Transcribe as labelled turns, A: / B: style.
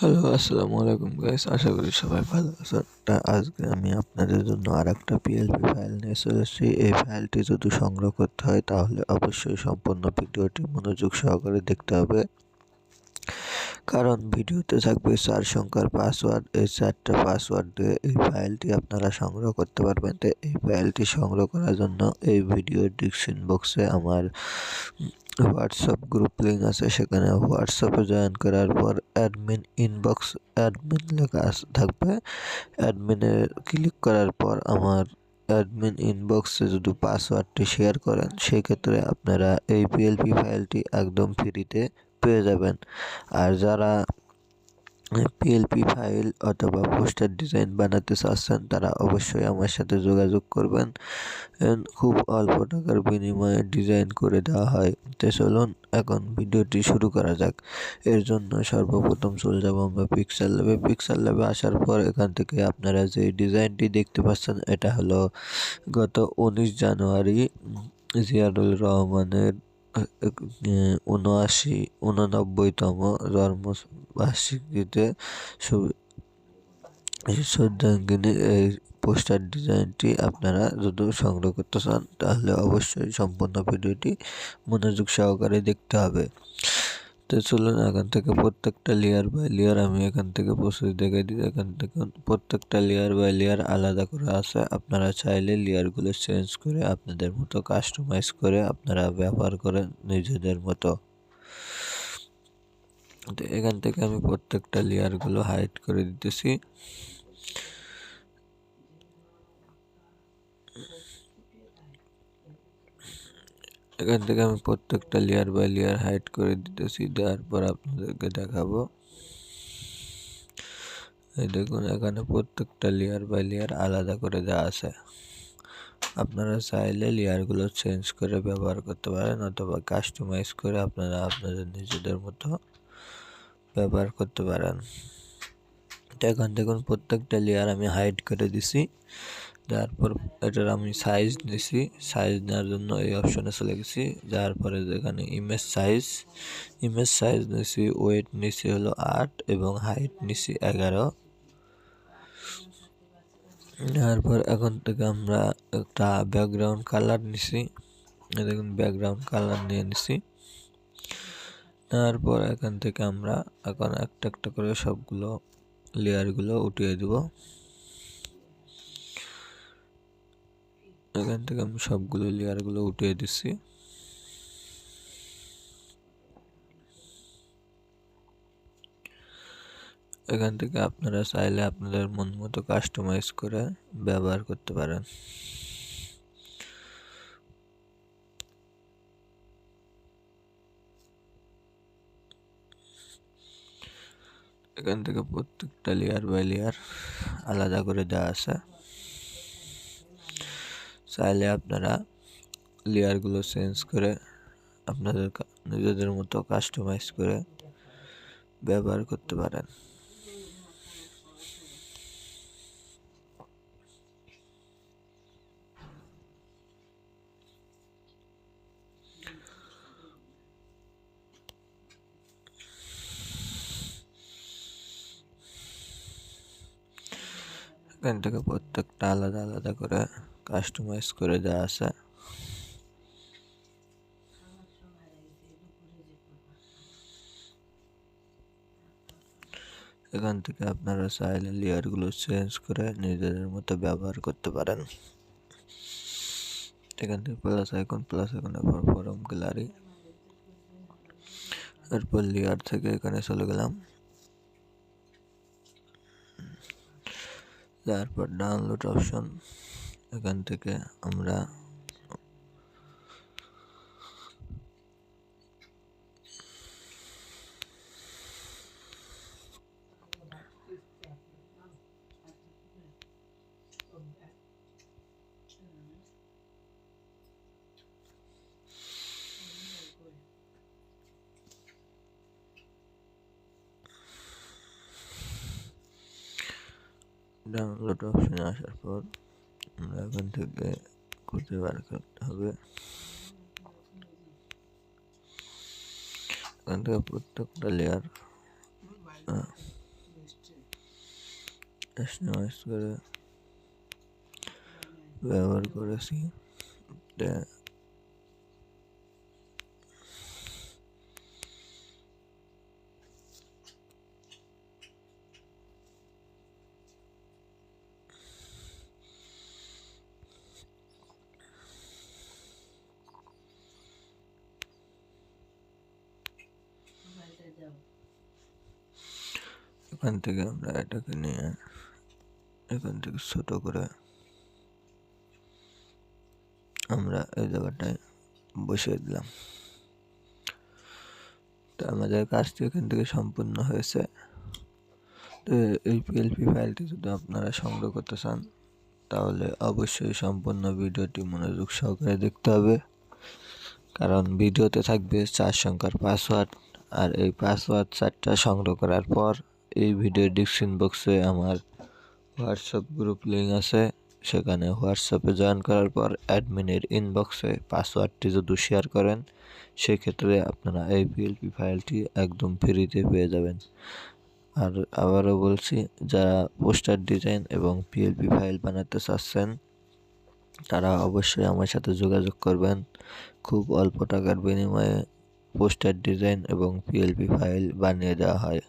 A: Hello আসসালামু আলাইকুম guys আশা করি সবাই ভালো আছেন তা আজকে আমি আপনাদের জন্য আর একটা পিএলপি ফাইল নিয়ে চলে এসেছি। এই ফাইলটি যদি সংগ্রহ করতে হয়, তাহলে অবশ্যই সম্পূর্ণ ভিডিওটি মনোযোগ সহকারে দেখতে হবে। কারণ ভিডিওতে থাকবে চার সংখ্যার পাসওয়ার্ড এই চারটা পাসওয়ার্ড দিয়ে এই ফাইলটি আপনারা সংগ্রহ করতে পারবেন। তো এই ফাইলটি সংগ্রহ করার জন্য এই ভিডিও ডিসক্রিপশন বক্সে আমার হোয়াটসঅ্যাপ গ্রুপ লিঙ্ক আছে, সেখানে হোয়াটসঅ্যাপে জয়েন করার পর অ্যাডমিন ইনবক্স, অ্যাডমিন লেখা থাকবে। অ্যাডমিনে ক্লিক করার পর আমার অ্যাডমিন ইনবক্সে যদি পাসওয়ার্ডটি শেয়ার করেন, সেক্ষেত্রে আপনারা এই পিএলপি ফাইলটি একদম ফ্রিতে পেয়ে যাবেন। আর যারা পিএলপি ফাইল অথবা পোস্টার ডিজাইন বানাতে চাচ্ছেন, তারা অবশ্যই আমার সাথে যোগাযোগ করবেন। খুব অল্প টাকার বিনিময়ে ডিজাইন করে দেওয়া হয়। তো চলুন, এখন ভিডিওটি শুরু করা যাক। এর জন্য সর্বপ্রথম চলে যাব আমরা পিক্সেল ল্যাবে পিক্সেল ল্যাবে আসার পর এখান থেকে আপনারা যে ডিজাইনটি দেখতে পাচ্ছেন, এটা হলো গত উনিশ জানুয়ারি জিয়ারুল রহমানের উনআশি, উননব্বইতম জন্মবার্ষিকীতে শ্রদ্ধাঙ্গিনী এই পোস্টার ডিজাইনটি আপনারা যদি সংগ্রহ করতে চান, তাহলে অবশ্যই সম্পূর্ণ ভিডিওটি মনোযোগ সহকারে দেখতে হবে। তো চলুন এখান থেকে প্রত্যেকটা লেয়ার বাই লেয়ার আমি এখান থেকে প্রসেস দেখে দিই। এখান থেকে প্রত্যেকটা লেয়ার বাই লেয়ার আলাদা করে আছে। আপনারা চাইলে লেয়ারগুলো চেঞ্জ করে আপনাদের মতো কাস্টমাইজ করে আপনারা ব্যবহার করেন নিজেদের মতো। তো এখান থেকে আমি প্রত্যেকটা লেয়ারগুলো হাইড করে দিতেছি। এখান থেকে আমি প্রত্যেকটা লেয়ার বাই লেয়ার হাইড করে দিতেছি দেওয়ার পর আপনাদেরকে দেখাবো। এই দেখুন, এখানে প্রত্যেকটা লেয়ার বাই লেয়ার আলাদা করে দেওয়া আছে। আপনারা চাইলে লেয়ারগুলো চেঞ্জ করে ব্যবহার করতে পারেন অথবা কাস্টমাইজ করে আপনারা আপনাদের নিজেদের মতো ব্যবহার করতে পারেন। এখন দেখুন প্রত্যেকটা লেয়ার আমি হাইড করে দিছি। তারপর এটার আমি সাইজ নিছি সাইজ নেওয়ার জন্য এই অপশনে চলে গেছি। যার পরে যেখানে ইমেজ সাইজ ইমেজ সাইজ নিছি ওয়েট নিছি হলো আট এবং হাইট নিছি এগারো। তারপর এখন থেকে আমরা একটা ব্যাকগ্রাউন্ড কালার নিছি। দেখুন ব্যাকগ্রাউন্ড কালার নিয়ে নিছি। তারপর এখান থেকে আমরা এখন একটা একটা করে সবগুলো লেয়ারগুলো উঠিয়ে দেব। এখান থেকে আমি সবগুলো লেয়ারগুলো উঠিয়ে দিচ্ছি। এখান থেকে আপনারা চাইলে আপনাদের মন মতো কাস্টমাইজ করে ব্যবহার করতে পারেন। এখান থেকে প্রত্যেকটা লেয়ার বাই লেয়ার আলাদা করে দেওয়া আছে। চাইলে আপনারা লেয়ারগুলো চেঞ্জ করে আপনাদের নিজেদের মতো কাস্টমাইজ করে ব্যবহার করতে পারেন। এখান থেকে প্রত্যেকটা আলাদা আলাদা করে কাস্টমাইজ করে দেওয়া আছে। এখান থেকে আপনারা চাইলে লেয়ারগুলো চেঞ্জ করে নিজেদের মতো ব্যবহার করতে পারেন। এখান থেকে প্লাস আইকন প্লাস আইকনের পর ফরম গ্যালারি এরপর লেয়ার থেকে এখানে চলে গেলাম। তারপর ডাউনলোড অপশন এখান থেকে আমরা ডাউনলোড অপশনে আসার পর আমরা এখান থেকে খুঁজে বার করতে হবে। এখান থেকে প্রত্যেকটা লেয়ার কাস্টমাইজ করে ব্যবহার করেছি। এখান থেকে আমরা এটাকে নিয়ে এখান থেকে ছোট করে আমরা এই জায়গাটায় বসিয়ে দিলাম। তো আমাদের কাজটি এখান থেকে সম্পূর্ণ হয়েছে। তো এই পিএলপি ফাইলটি যদি আপনারা সংগ্রহ করতে চান, তাহলে অবশ্যই সম্পূর্ণ ভিডিওটি মনোযোগ সহকারে দেখতে হবে। কারণ ভিডিওতে থাকবে চার সংখ্যার পাসওয়ার্ড আর এই পাসওয়ার্ড চারটা সংগ্রহ করার পর এই ভিডিও ডিসক্রিপশন বক্সে আমার হোয়াটসঅ্যাপ গ্রুপ লিঙ্ক আছে। সেখানে হোয়াটসঅ্যাপে জয়েন করার পর অ্যাডমিনের ইনবক্সে পাসওয়ার্ডটি যদি শেয়ার করেন, সেক্ষেত্রে আপনারা এই পিএলপি ফাইলটি একদম ফ্রিতে পেয়ে যাবেন। আর আবারও বলছি, যারা পোস্টার ডিজাইন এবং পিএলপি ফাইল বানাতে চাচ্ছেন, তারা অবশ্যই আমার সাথে যোগাযোগ করবেন। খুব অল্প টাকার বিনিময়ে পোস্টার ডিজাইন এবং পিএলপি ফাইল বানিয়ে দেওয়া হয়।